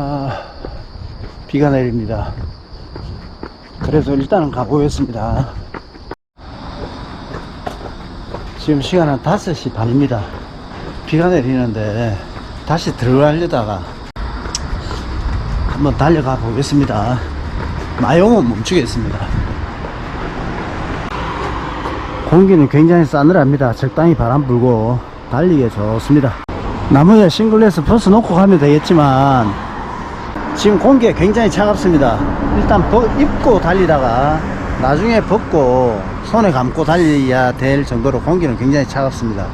아, 비가 내립니다. 그래서 일단은 가보겠습니다. 지금 시간은 5시 반입니다. 비가 내리는데 다시 들어가려다가 한번 달려가 보겠습니다. 마용은 멈추겠습니다. 공기는 굉장히 싸늘합니다. 적당히 바람 불고 달리기에 좋습니다. 나무에 싱글레스 벗어 놓고 가면 되겠지만 지금 공기가 굉장히 차갑습니다. 일단 벗- 입고 달리다가 나중에 벗고 손에 감고 달려야 될 정도로 공기는 굉장히 차갑습니다.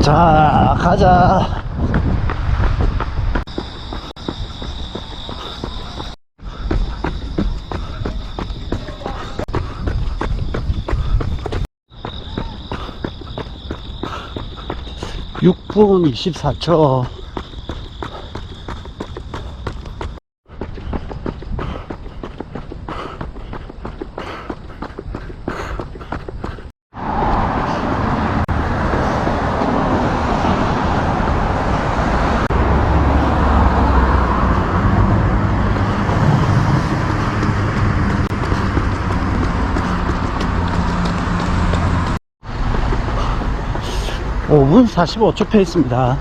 자, 가자. 육분 24초. 오분 45초 페이스입니다.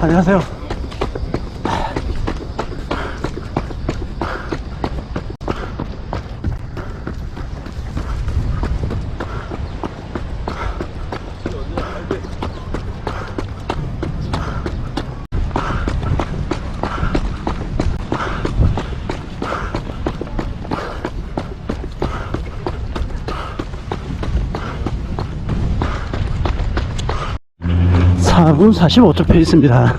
안녕하세요. 사분 45초 페이스입니다.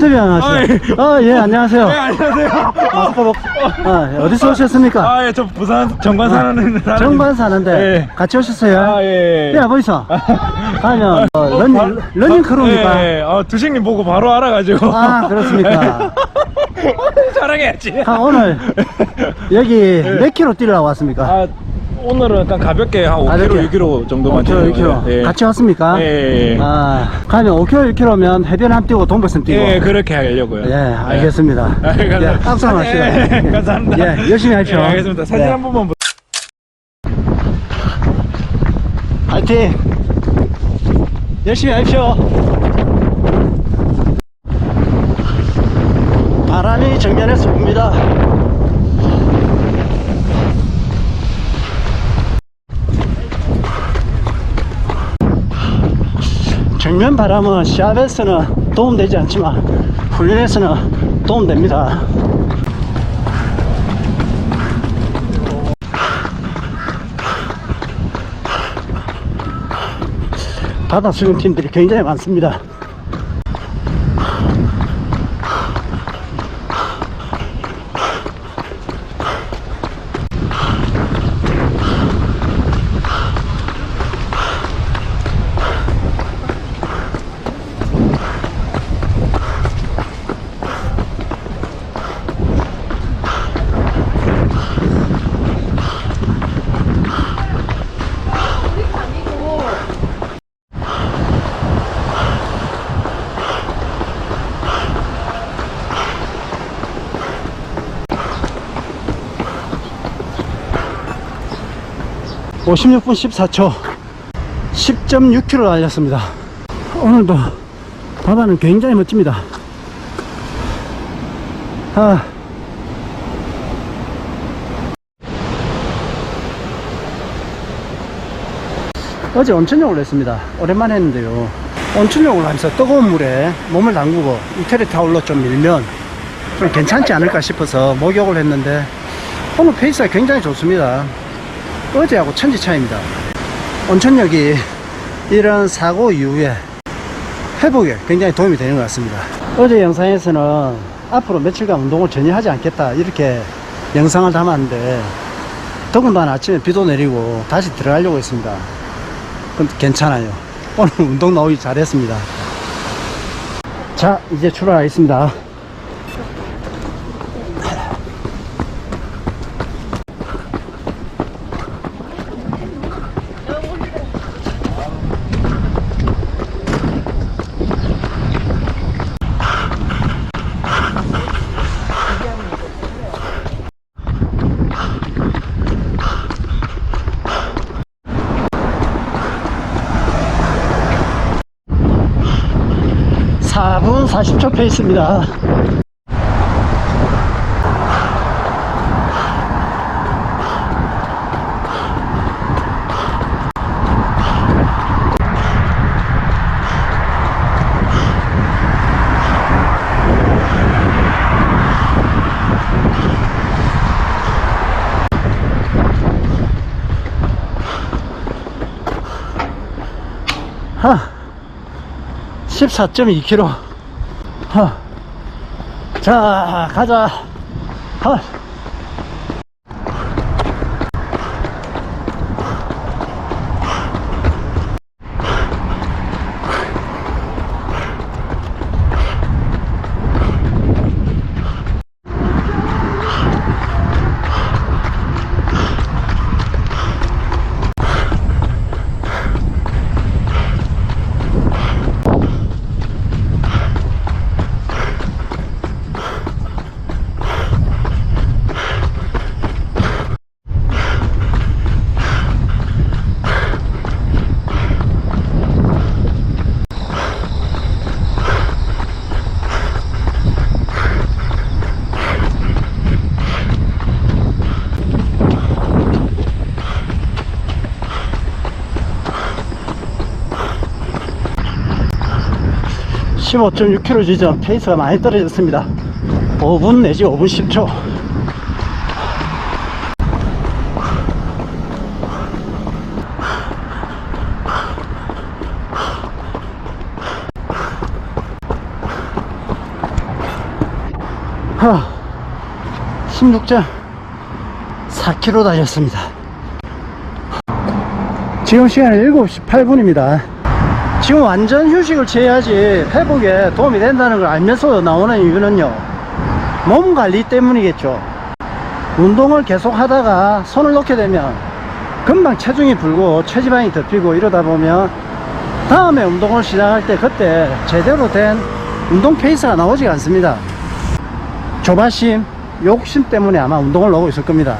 인터뷰 하나 하시죠. 아, 예, 안녕하세요. 네, 안녕하세요. 마스크 벗, 아, 예, 어디서 오셨습니까? 아, 예, 저 부산 정관 사는 사람. 정반 사는데 예. 같이 오셨어요? 아, 예. 야, 보이소? 가면 어, 러닝, 러닝 크루입니까? 예, 예. 아, 두식님 보고 바로 알아가지고. 아, 그렇습니까? 자랑해야지. 아, 오늘 여기 몇 킬로 뛰려고 왔습니까? 아, 오늘은 약간 가볍게 한 5kg, 가볍게. 6kg 정도만 5km, 뛰어요. 6km. 예. 같이 왔습니까? 예, 예, 예. 아, 가면 5km, 6km면 해변 함 뛰고 동백섬 뛰고. 예, 그렇게 하려고요. 예, 알겠습니다. 아, 감사합니다. 예, 박수 한번 합시다. 예, 감사합니다. 예, 열심히 하십시오. 예, 알겠습니다. 사진 예. 한 번만. 보- 파이팅! 열심히 하십시오. 바람이 정면에서 붑니다. 정면 바람은 시합에서는 도움되지 않지만 훈련에서는 도움됩니다. 바다 수영팀들이 굉장히 많습니다. (56분 14초) (10.6km) 달렸습니다. 오늘도 바다는 굉장히 멋집니다. 아. 어제 온천욕을 했습니다. 오랜만에 했는데요. 온천욕을 하면서 뜨거운 물에 몸을 담그고 이태리 타올로 좀 밀면 좀 괜찮지 않을까 싶어서 목욕을 했는데 오늘 페이스가 굉장히 좋습니다 어제하고 천지 차이입니다. 온천역이 이런 사고 이후에 회복에 굉장히 도움이 되는 것 같습니다. 어제 영상에서는 앞으로 며칠간 운동을 전혀 하지 않겠다 이렇게 영상을 담았는데 더군다나 아침에 비도 내리고 다시 들어가려고 했습니다. 근데 괜찮아요. 오늘 운동 나오기 잘했습니다. 자 이제 출발하겠습니다. 사분 40초 페이스입니다. 14.2km. 하. 자, 가자. 하. (15.6km) 지점 페이스가 많이 떨어졌습니다. 5분 내지 5분 10초. 하 16.4km 달렸습니다. 지금 시간은 7시 8분입니다 지금 완전 휴식을 취해야지 회복에 도움이 된다는 걸 알면서 나오는 이유는요. 몸 관리 때문이겠죠. 운동을 계속 하다가 손을 놓게 되면 금방 체중이 불고 체지방이 덮이고 이러다 보면 다음에 운동을 시작할 때 그때 제대로 된 운동 페이스가 나오지 않습니다. 조바심, 욕심 때문에 아마 운동을 나오고 있을 겁니다.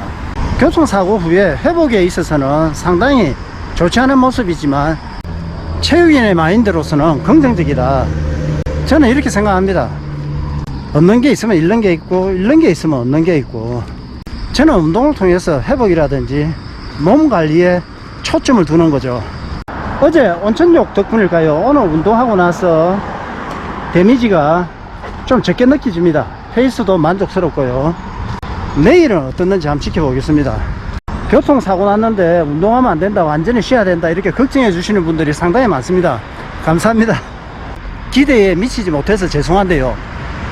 교통사고 후에 회복에 있어서는 상당히 좋지 않은 모습이지만 체육인의 마인드로서는 긍정적이다. 저는 이렇게 생각합니다. 얻는 게 있으면 잃는 게 있고, 잃는 게 있으면 얻는 게 있고, 저는 운동을 통해서 회복이라든지 몸 관리에 초점을 두는 거죠. 어제 온천욕 덕분일까요? 오늘 운동하고 나서 데미지가 좀 적게 느껴집니다. 페이스도 만족스럽고요. 내일은 어떻는지 한번 지켜보겠습니다. 교통사고 났는데 운동하면 안 된다, 완전히 쉬어야 된다, 이렇게 걱정해 주시는 분들이 상당히 많습니다. 감사합니다. 기대에 미치지 못해서 죄송한데요.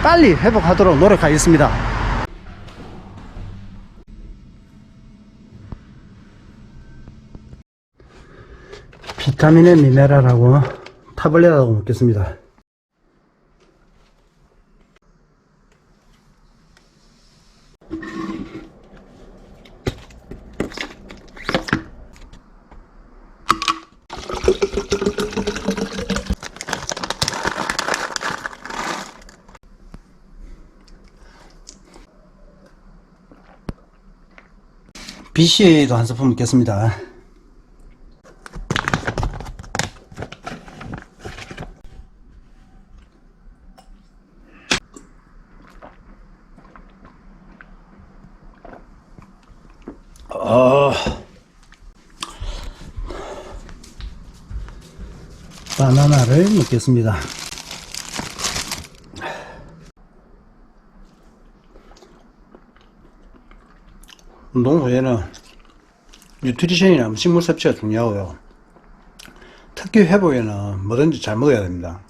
빨리 회복하도록 노력하겠습니다. 비타민에 미네랄하고 타블렛하고 먹겠습니다. BCA도 한 스푼 먹겠습니다. 어, 바나나를 먹겠습니다. 운동 후에는 뉴트리션이나 식물 섭취가 중요하고요. 특히 회복에는 뭐든지 잘 먹어야 됩니다.